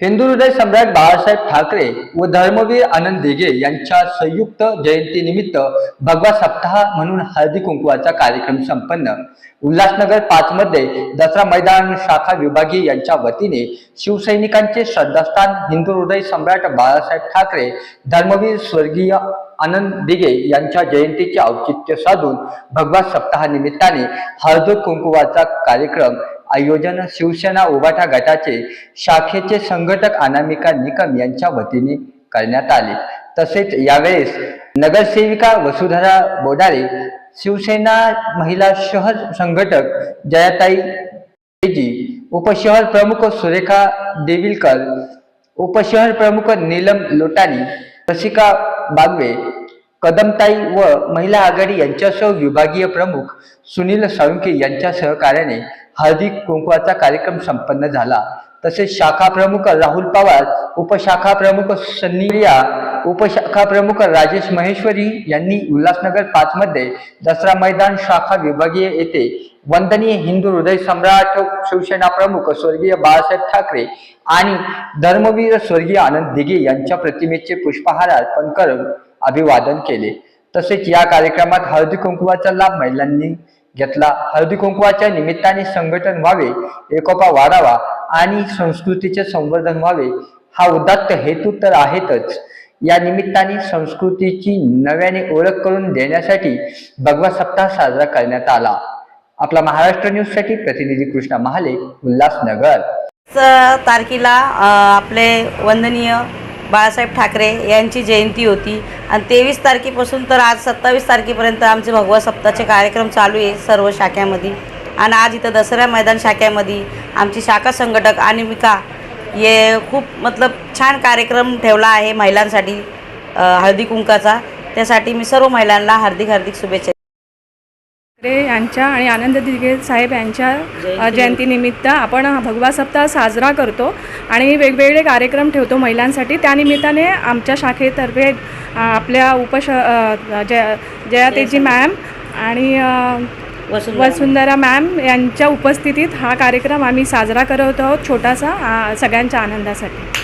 हिंदू हृदय सम्राट बाळासाहेब ठाकरे व धर्मवीर आनंद दिघे यांच्या संयुक्त जयंतीनिमित्त भगवा सप्ताह म्हणून हळदी कुंकवाचा कार्यक्रम संपन्न. उल्हासनगर पाच मध्ये दसरा मैदान शाखा विभागीय यांच्या वतीने शिवसैनिकांचे श्रद्धास्थान हिंदू हृदय सम्राट बाळासाहेब ठाकरे धर्मवीर स्वर्गीय आनंद दिघे यांच्या जयंतीचे औचित्य साधून भगवा सप्ताहा निमित्ताने हळदी कुंकवाचा कार्यक्रम आयोजन शिवसेना उभाटा गटाचे शाखेचे संघटक अनामिका निकम यांच्या वतीने करण्यात आले. तसेच यावेळेस नगरसेविका वसुधरा बोडारे शिवसेना महिला शहर संघटक जयाताई जी उपशहर प्रमुख सुरेखा देविलकर उपशहर प्रमुख नीलम लोटानी रसिका बागवे कदमताई व महिला आघाडी यांच्यासह विभागीय प्रमुख सुनील साळुंके यांच्या सहकार्याने हळदी कुंकवाचा कार्यक्रम संपन्न झाला. तसेच शाखा प्रमुख राहुल पवार उपशाखा प्रमुख सन्निया उपशाखा प्रमुख राजेश महेश्वरी यांनी उल्हासनगर पाच मध्ये दसरा मैदान शाखा विभागीय येथे वंदनीय हिंदू हृदय सम्राट शिवसेना प्रमुख स्वर्गीय बाळासाहेब ठाकरे आणि धर्मवीर स्वर्गीय आनंद दिघे यांच्या प्रतिमेचे पुष्पहार अर्पण करून अभिवादन केले. तसेच या कार्यक्रमात हळदी कुंकुवाचा लाभ महिलांनी घेतला. हळदी कुंकुवाच्या निमित्ताने संघटन व्हावे एकोपा वाढावा आणि संस्कृतीचे संवर्धन व्हावे हा उदात्त हेतू तर आहेतच. या निमित्ताने संस्कृतीची नव्याने ओळख करून देण्यासाठी भगवा सप्ताह साजरा करण्यात आला. आपला महाराष्ट्र न्यूजसाठी प्रतिनिधी कृष्णा महाले उल्हासनगर. तारखेला आपले वंदनीय बाळासाहेब ठाकरे यांची जयंती होती. आणि तेवीस तारखेपासून तर आज सत्तावीस तारखेपर्यंत आमचे भगवा सप्ताहाचे कार्यक्रम चालू आहे सर्व शाख्यामध्ये आणि आज इथं दसऱ्या मैदान शाख्यामध्ये आमची शाखा संघटक अनिमिका हे खूप मतलब छान कार्यक्रम ठेवला आहे महिलांसाठी हळदी कुंकाचा. त्यासाठी मी सर्व महिलांना हार्दिक हार्दिक शुभेच्छा यांच्या आणि आनंद दिघे साहेब यांच्या जयंतीनिमित्त आपण भगवा सप्ताह साजरा करतो आणि वेगवेगळे कार्यक्रम ठेवतो महिलांसाठी. त्यानिमित्ताने आमच्या शाखेतर्फे आपल्या उपश जय जयातेजी मॅम आणि वसुंधरा मॅम. यांच्या उपस्थितीत हा कार्यक्रम आम्ही साजरा करत आहोत छोटासा सगळ्यांच्या आनंदासाठी.